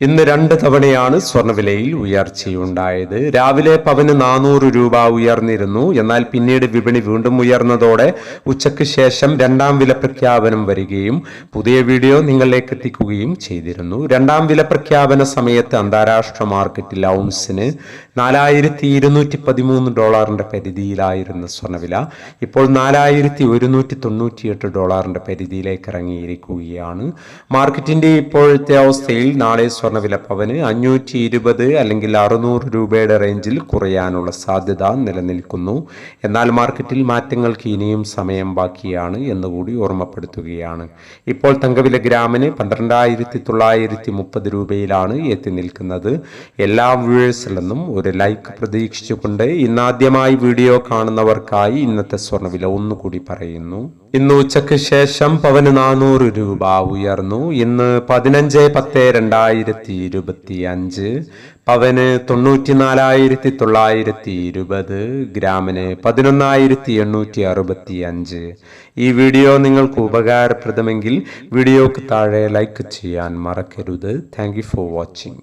ഇന്ന് രണ്ട് തവണയാണ് സ്വർണവിലയിൽ ഉയർച്ചയുണ്ടായത്. രാവിലെ പവന് നാനൂറ് രൂപ ഉയർന്നിരുന്നു. എന്നാൽ പിന്നീട് വിപണി വീണ്ടും ഉയർന്നതോടെ ഉച്ചയ്ക്ക് ശേഷം രണ്ടാം വില പ്രഖ്യാപനം വരികയും പുതിയ വീഡിയോ നിങ്ങളിലേക്ക് എത്തിക്കുകയും ചെയ്തിരുന്നു. രണ്ടാം വില പ്രഖ്യാപന സമയത്ത് അന്താരാഷ്ട്ര മാർക്കറ്റിൽ ഔൺസിന് നാലായിരത്തി ഇരുന്നൂറ്റി പതിമൂന്ന് ഡോളറിന്റെ പരിധിയിലായിരുന്ന സ്വർണവില ഇപ്പോൾ നാലായിരത്തി ഒരുന്നൂറ്റി തൊണ്ണൂറ്റിയെട്ട് ഡോളറിന്റെ പരിധിയിലേക്ക് ഇറങ്ങിയിരിക്കുകയാണ്. മാർക്കറ്റിന്റെ ഇപ്പോഴത്തെ അവസ്ഥയിൽ നാളെ സ്വർണവില പവന് അഞ്ഞൂറ്റി ഇരുപത് അല്ലെങ്കിൽ അറുന്നൂറ് രൂപയുടെ റേഞ്ചിൽ കുറയാനുള്ള സാധ്യത നിലനിൽക്കുന്നു. എന്നാൽ മാർക്കറ്റിൽ മാറ്റങ്ങൾക്ക് ഇനിയും സമയം ബാക്കിയാണ് എന്നുകൂടി ഓർമ്മപ്പെടുത്തുകയാണ്. ഇപ്പോൾ തങ്കവില ഗ്രാമിന് പന്ത്രണ്ടായിരത്തി തൊള്ളായിരത്തി മുപ്പത് രൂപയിലാണ് എത്തി നിൽക്കുന്നത്. എല്ലാ വ്യൂവേഴ്സിലെന്നും ഒരു ലൈക്ക് പ്രതീക്ഷിച്ചുകൊണ്ട് ഇന്നാദ്യമായി വീഡിയോ കാണുന്നവർക്കായി ഇന്നത്തെ സ്വർണവില ഒന്നുകൂടി പറയുന്നു. ഇന്ന് ഉച്ചയ്ക്ക് ശേഷം പവന് നാനൂറ് രൂപ ഉയർന്നു. ഇന്ന് പതിനഞ്ച് പത്ത് രണ്ടായിരത്തി ഇരുപത്തി അഞ്ച് പവന് തൊണ്ണൂറ്റിനാലായിരത്തി തൊള്ളായിരത്തി ഇരുപത് ഗ്രാമിന് പതിനൊന്നായിരത്തി എണ്ണൂറ്റി അറുപത്തി അഞ്ച് ഈ വീഡിയോ നിങ്ങൾക്ക് ഉപകാരപ്രദമെങ്കിൽ വീഡിയോക്ക് താഴെ ലൈക്ക് ചെയ്യാൻ മറക്കരുത്. Thank for watching